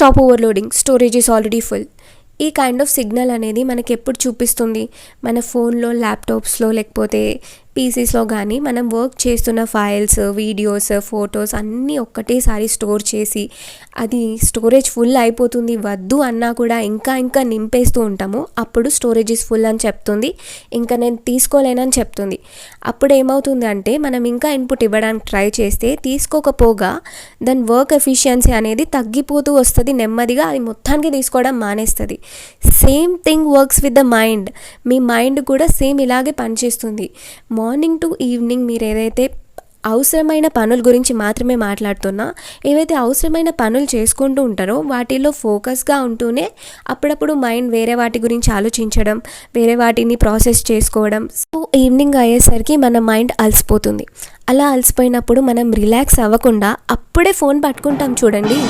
Stop overloading storage is already full. ఈ kind of signal అనేది మనకి ఎప్పుడు చూపిస్తుంది? మన ఫోన్లో ల్యాప్టాప్స్లో లేకపోతే పీసీస్లో కానీ మనం వర్క్ చేస్తున్న ఫైల్స్ వీడియోస్ ఫొటోస్ అన్నీ ఒక్కటేసారి స్టోర్ చేసి అది స్టోరేజ్ ఫుల్ అయిపోతుంది. వద్దు అన్నా కూడా ఇంకా ఇంకా నింపేస్తూ ఉంటాము. అప్పుడు స్టోరేజ్ ఇస్ ఫుల్ అని చెప్తుంది. ఇంకా నేను తీసుకోలేనని చెప్తుంది. అప్పుడు ఏమవుతుంది అంటే మనం ఇంకా ఇన్పుట్ ఇవ్వడానికి ట్రై చేస్తే తీసుకోకపోగా దాని వర్క్ ఎఫిషియన్సీ అనేది తగ్గిపోతూ వస్తుంది. నెమ్మదిగా అది మొత్తానికి తీసుకోవడం మానేస్తుంది. Same thing works with the mind me mind కూడా సేమ్ ఇలాగే పనిచేస్తుంది. మార్నింగ్ టు ఈవినింగ్ మీరు ఏదైతే అవసరమైన పనుల గురించి మాత్రమే మాట్లాడుతున్నా ఏవైతే అవసరమైన పనులు చేసుకుంటూ ఉంటారో వాటిలో ఫోకస్గా ఉంటూనే అప్పుడప్పుడు మైండ్ వేరే వాటి గురించి ఆలోచించడం వేరే వాటిని ప్రాసెస్ చేసుకోవడం. సో ఈవినింగ్ అయ్యేసరికి మన మైండ్ అలసిపోతుంది. అలా అలసిపోయినప్పుడు మనం రిలాక్స్ అవ్వకుండా అప్పుడే ఫోన్ పట్టుకుంటాం చూడండి.